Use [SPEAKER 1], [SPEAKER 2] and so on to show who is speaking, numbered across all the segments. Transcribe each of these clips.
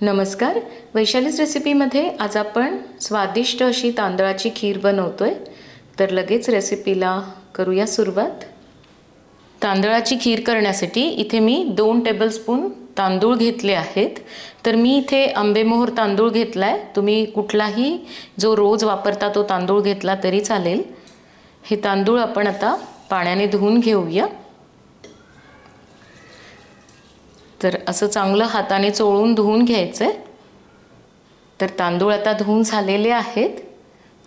[SPEAKER 1] नमस्कार. वैशालीच रेसिपीमध्ये आज आपण स्वादिष्ट अशी तांदळाची खीर बनवतो आहे तर लगेच रेसिपीला करूया सुरुवात. तांदळाची खीर करण्यासाठी इथे मी दोन टेबलस्पून तांदूळ घेतले आहेत. तर मी इथे आंबेमोहर तांदूळ घेतला आहे तुम्ही कुठलाही जो रोज वापरता तो तांदूळ घेतला तरी चालेल. हे तांदूळ आपण आता पाण्याने धुवून घेऊया. तर असं चांगलं हाताने चोळून धुवून घ्यायचं आहे तर तांदूळ आता धुवून झालेले आहेत.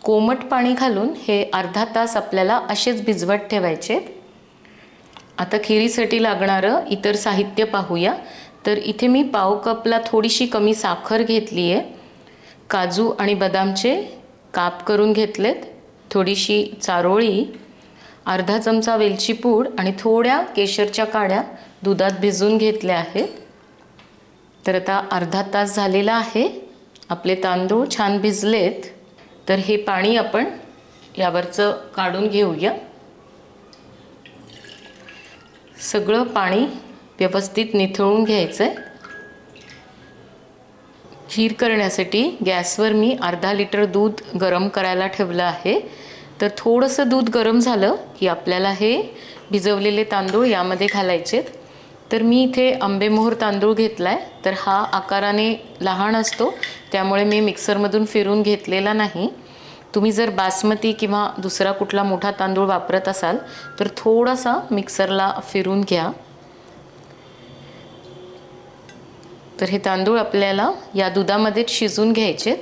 [SPEAKER 1] कोमट पाणी घालून हे अर्धा तास आपल्याला असेच भिजवत ठेवायचे. आता खिरीसाठी लागणारं इतर साहित्य पाहूया. तर इथे मी पाव कपला थोडीशी कमी साखर घेतली आहे काजू आणि बदामचे काप करून घेतलेत. थोडीशी चारोळी अर्धा चमचा वेलची पूड आणि थोड्या केशरच्या काड्या दुधात भिजून घेतल्या आहेत. तर आता अर्धा तास झालेला आहे. आपले तांदूळ छान भिजलेत. तर हे पाणी आपण यावरचं काढून घेऊया. सगळं पाणी व्यवस्थित निथळून घ्यायचं आहे खीर करण्यासाठी गॅसवर मी अर्धा लिटर दूध गरम करायला ठेवलं आहे. तर थोडंसं दूध गरम झालं की आपल्याला हे भिजवलेले तांदूळ यामध्ये घालायचेत तर मी इथे आंबेमोहर तांदूळ घेतला आहे तर हा आकाराने लहान असतो त्यामुळे मी मिक्सरमधून फिरून घेतलेला नाही. तुम्ही जर बासमती किंवा दुसरा कुठला मोठा तांदूळ वापरत असाल तर थोडासा मिक्सरला फिरून घ्या. तर हे तांदूळ आपल्याला या दुधामध्येच शिजून घ्यायचेत.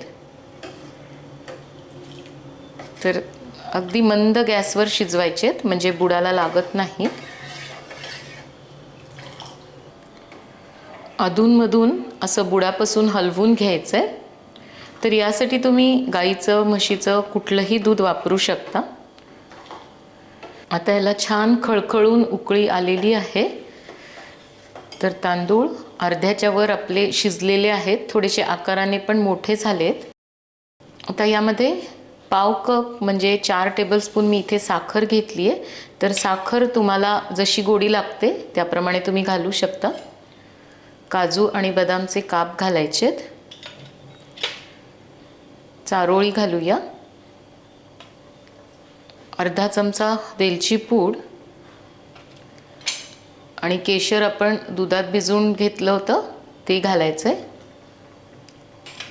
[SPEAKER 1] तर अगदी मंद गॅसवर शिजवायचेत म्हणजे बुडाला लागत नाहीत. अधूनमधून असं बुडापासून हलवून घ्यायचं आहे तर यासाठी तुम्ही गाईचं म्हशीचं कुठलंही दूध वापरू शकता. आता याला छान खळखळून उकळी आलेली आहे. तर तांदूळ अर्ध्याच्या वर आपले शिजलेले आहेत थोडेसे आकाराने पण मोठे झालेत. आता यामध्ये पाव कप म्हणजे चार टेबलस्पून मी इथे साखर घेतली आहे. तर साखर तुम्हाला जशी गोडी लागते त्याप्रमाणे तुम्ही घालू शकता. काजू आणि बदामचे काप घालायचेत चारोळी घालूया. अर्धा चमचा वेलची पूड. आणि केशर आपण दुधात भिजवून घेतलं होतं ते घालायचं आहे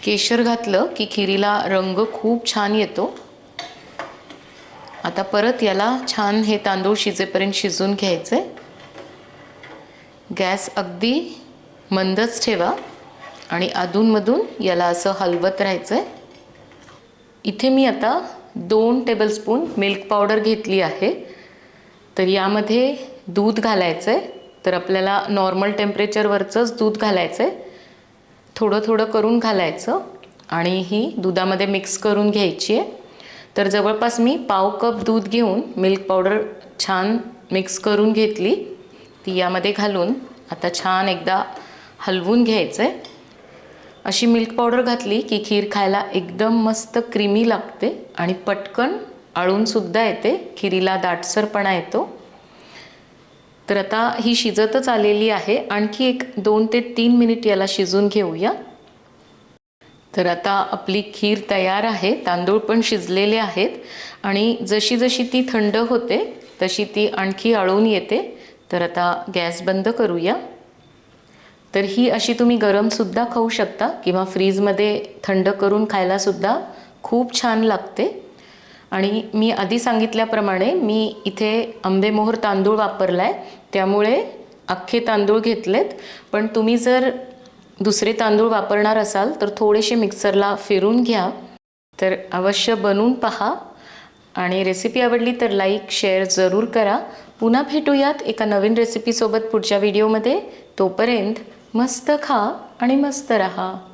[SPEAKER 1] केशर घातलं की खिरीला रंग खूप छान येतो. आता परत याला छान हे तांदूळ शिजेपर्यंत शिजून घ्यायचे. गॅस अगदी मंदच ठेवा आणि अधूनमधून याला असं हलवत राहायचं आहे इथे मी आता दोन टेबलस्पून मिल्क पावडर घेतली आहे. तर यामध्ये दूध घालायचं आहे तर आपल्याला नॉर्मल टेम्परेचरवरचंच दूध घालायचं आहे थोडं थोडं करून घालायचं आणि ही दुधामध्ये मिक्स करून घ्यायची आहे. तर जवळपास मी पाव कप दूध घेऊन मिल्क पावडर छान मिक्स करून घेतली. ती यामध्ये घालून आता छान एकदा हलवून घ्यायचं आहे. अशी मिल्क पावडर घातली की खीर खायला एकदम मस्त क्रीमी लागते आणि पटकन आळूनसुद्धा येते. खिरीला दाटसरपणा येतो. तर आता ही शिजतच आलेली आहे. आणखी एक दोन ते तीन मिनिट याला शिजून घेऊया. तर आता आपली खीर तयार आहे. तांदूळ पण शिजलेले आहेत. आणि जशी जशी ती थंड होते तशी ती आणखी आळून येते. तर आता गॅस बंद करूया. तर ही अशी तुम्ही गरमसुद्धा खाऊ शकता किंवा फ्रीजमध्ये थंड करून खायलासुद्धा खूप छान लागते. आणि मी आधी सांगितल्याप्रमाणे मी इथे आंबेमोहर तांदूळ वापरला आहे त्यामुळे अख्खे तांदूळ घेतलेत. पण तुम्ही जर दुसरे तांदूळ वापरणार असाल तर थोडेसे मिक्सरला फिरून घ्या. तर अवश्य बनवून पहा. आणि रेसिपी आवडली तर लाईक शेअर जरूर करा. पुन्हा भेटूयात एका नवीन रेसिपीसोबत पुढच्या व्हिडिओमध्ये तोपर्यंत मस्त खा आणि मस्त रहा.